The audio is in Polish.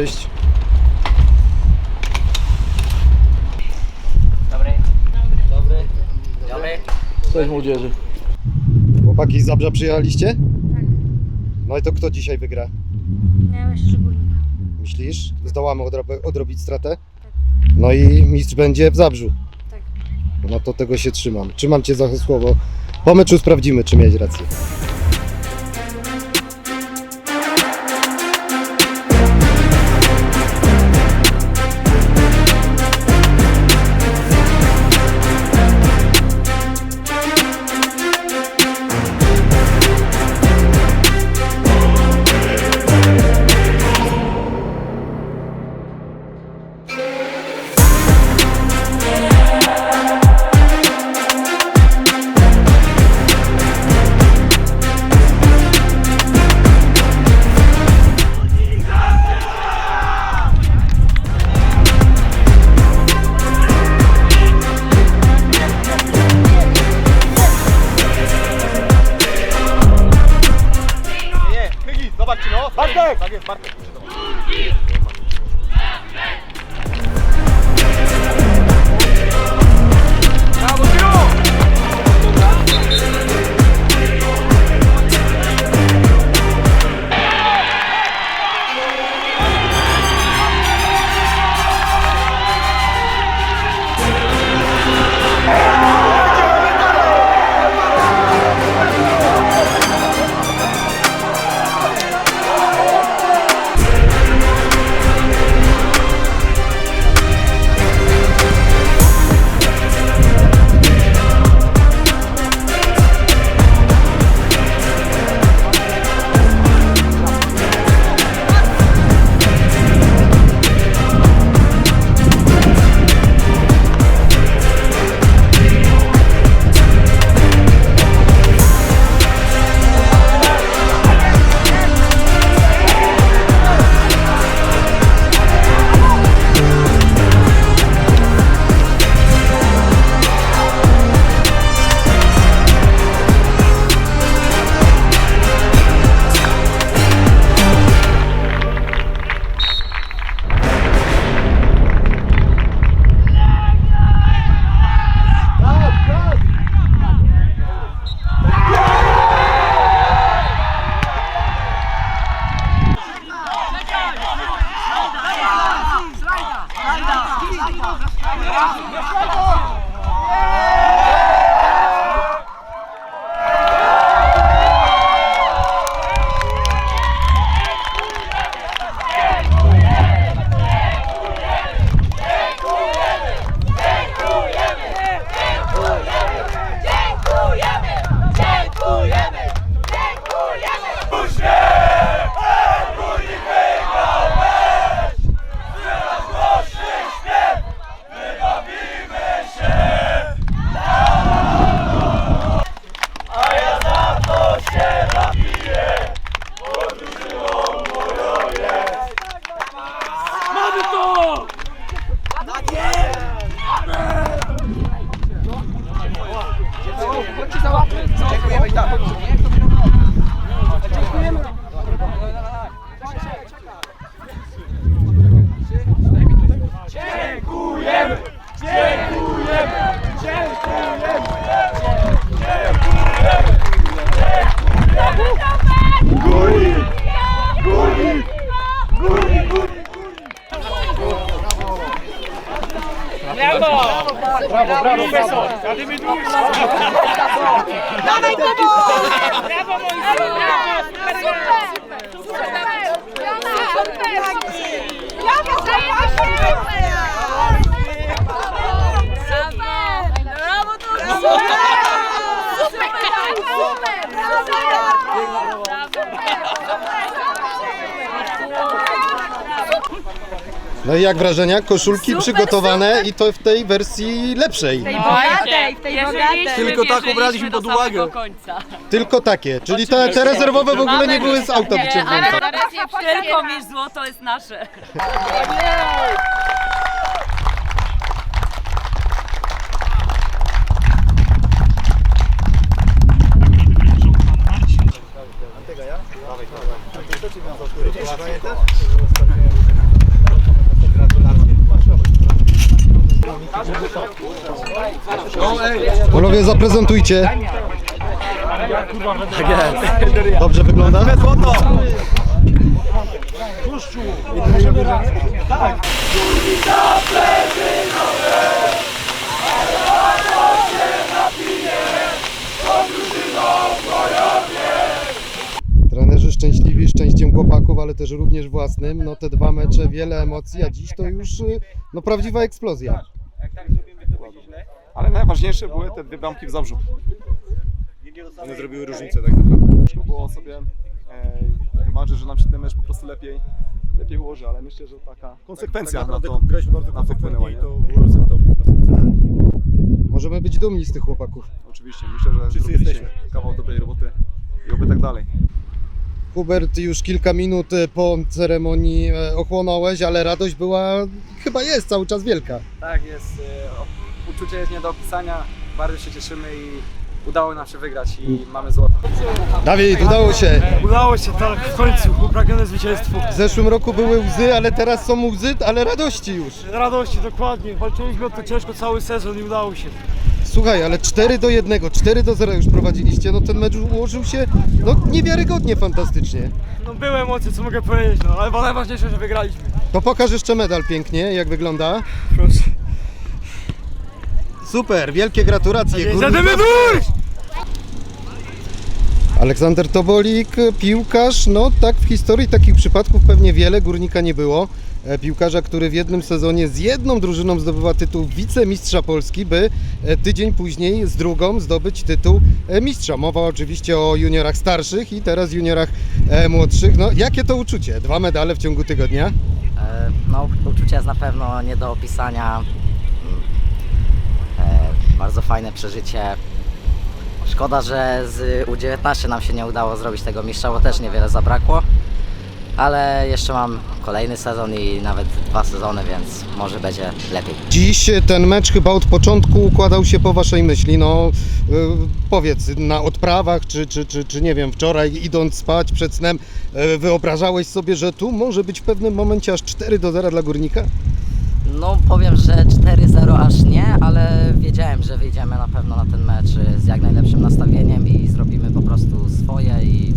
Cześć. Cześć młodzieży. Chłopaki z Zabrza przyjechaliście? No i to kto dzisiaj wygra? Nie, myślę, że górnik. Myślisz? Zdołamy odrob- odrobić stratę? No i mistrz będzie w Zabrzu. Tak. No to tego się trzymam. Trzymam cię za słowo. Po meczu sprawdzimy, czy miałeś rację. No. Bartek! Tak Yes, Dawaj Kubu! Brawo Mojżesz! Super! Super! Brawo, super! Brawo tu! Super! Super! No i jak wrażenia? Koszulki przygotowane i to w tej wersji lepszej. Bogatej, w tej bogatej. Tylko tak ubraliśmy pod uwagę. Tylko takie. Czyli te, te rezerwowe w ogóle nie były z auta wyciągnięte. Tylko mieć złoto jest nasze. Panowie, zaprezentujcie. Dobrze wygląda? Tak! Szczęśliwi szczęściem chłopaków, ale też również własnym. No te dwa mecze, wiele emocji, a dziś to już y, no, prawdziwa eksplozja. Ale najważniejsze były te dwie bramki w Zabrzu. One zrobiły różnicę tak naprawdę. Ciężko było sobie e, wymarzyć, że nam się ten mecz po prostu lepiej, lepiej ułoży, ale myślę, że taka konsekwencja na to, na to wpłynęła. Nie? Możemy być dumni z tych chłopaków. Oczywiście, myślę, że zrobiliście kawał dobrej roboty i oby tak dalej. Hubert, już kilka minut e, po ceremonii e, ochłonąłeś, ale radość była, chyba jest cały czas wielka. Tak, jest. e, Uczucie jest nie do opisania. Bardzo się cieszymy i udało nam się wygrać i mamy złoto. Dawid, udało się. Udało się, tak, w końcu, upragnione zwycięstwo. W zeszłym roku były łzy, ale teraz są łzy, ale radości już. Radości, dokładnie. Walczyliśmy o to ciężko cały sezon i udało się. Słuchaj, ale 4 do 1, 4 do 0 już prowadziliście, no ten mecz ułożył się no niewiarygodnie fantastycznie. No były emocje, co mogę powiedzieć, no, ale najważniejsze, że wygraliśmy. To pokaż jeszcze medal pięknie, jak wygląda. Proszę. Super, wielkie gratulacje. Zadymy Zabrze. Aleksander Tobolik, piłkarz, no tak w historii takich przypadków pewnie wiele, Górnika nie było. E, Piłkarza, który w jednym sezonie z jedną drużyną zdobywa tytuł wicemistrza Polski, by e, tydzień później z drugą zdobyć tytuł e, mistrza. Mowa oczywiście o juniorach starszych i teraz juniorach e, młodszych. No jakie to uczucie? Dwa medale w ciągu tygodnia. E, No, uczucie jest na pewno nie do opisania. Mm. E, Bardzo fajne przeżycie. Szkoda, że z U19 nam się nie udało zrobić tego mistrza, bo też niewiele zabrakło. Ale jeszcze mam kolejny sezon i nawet dwa sezony, więc może będzie lepiej. Dziś ten mecz chyba od początku układał się po waszej myśli. No y, powiedz, na odprawach, czy, czy, czy, czy nie wiem, wczoraj idąc spać przed snem, y, wyobrażałeś sobie, że tu może być w pewnym momencie aż 4 do 0 dla górnika? No powiem, że 4-0 aż nie, ale wiedziałem, że wyjdziemy na pewno na ten mecz z jak najlepszym nastawieniem i zrobimy po prostu swoje i